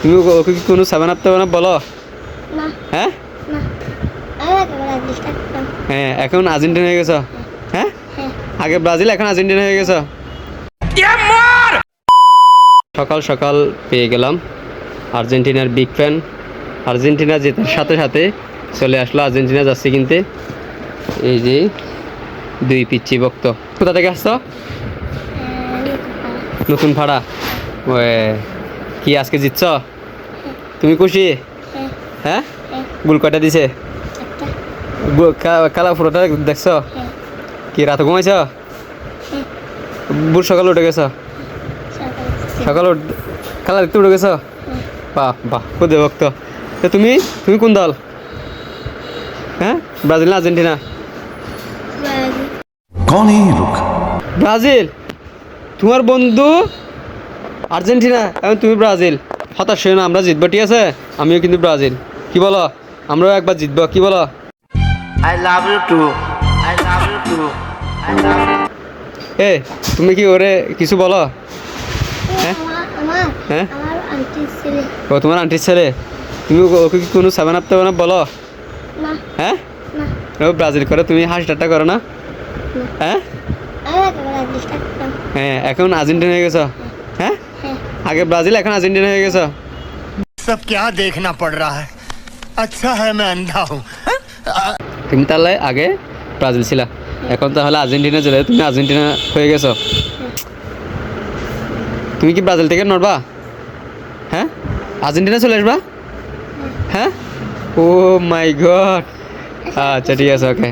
তুমি ওকে কি কোনো সেভেন আপ তেভেন আপ বলো? হ্যাঁ? না। ব্রাজিল থাকতাম হ্যাঁ এখন আর্জেন্টিনা হয়ে গেছো? হ্যাঁ? হ্যাঁ। আগে ব্রাজিল এখন আর্জেন্টিনা হয়ে গেছো? সকাল সকাল পেয়ে গেলাম। আর্জেন্টিনার বিগ ফ্যান আর্জেন্টিনা জেতার সাথে সাথে চলে আসলো আর্জেন্টিনা যাচ্ছে কিনতে। এই যে দুই পিচ্ছি ভক্ত। কোথা থেকে আসছো? নতুন ভাড়া। ওয়ে। কি আজকে জিতছ? তুমি খুশি? হ্যাঁ? গুল কয়টা দিছে? কালা পুরোটা দেখছ? কি রাত ঘুমাইছ? বুড় সকালে উঠে গেছ? সকালে কালার দেখতে উঠে গেছ? বাহ বাহ খুদে ভক্ত। তো তুমি? তুমি কোন দল? হ্যাঁ? ব্রাজিল না আর্জেন্টিনা? ব্রাজিল? তোমার বন্ধু আর্জেন্টিনা এবং তুমি ব্রাজিল। হতাশ হয়ে না আমরা জিতবো ঠিক আছে? আমিও কিন্তু ব্রাজিল। কি বলো? আমরাও একবার জিতবো কি বলো? Too. I love you. এ তুমি কি ওরে কিছু বলো? হ্যাঁ? হ্যাঁ? আমার আন্টি ছেলে ও তোমার আন্টির ছেলে। তুমি ওকে কি কোনো সেভেন আপ আপ বলো? হ্যাঁ? ও ব্রাজিল করে তুমি হাসি ঠাট্টা করো না? হ্যাঁ? হ্যাঁ এখন আর্জেন্টিনা হয়ে গেছো? হ্যাঁ। আগে ব্রাজিল এখন আর্জেন্টিনা হয়ে গেছো सब क्या देखना पड़ रहा है अच्छा है मैं अंधा हूँ তুমি তাহলে আগে ব্রাজিল ছিলা এখন তাহলে আর্জেন্টিনা চলে তুমি আর্জেন্টিনা হয়ে গেছো তুমি কি ব্রাজিল থেকে নড়বা হ্যাঁ আর্জেন্টিনা চলে আসবা হ্যাঁ ও মাই গড আচ্ছা ঠিক আছে ওকে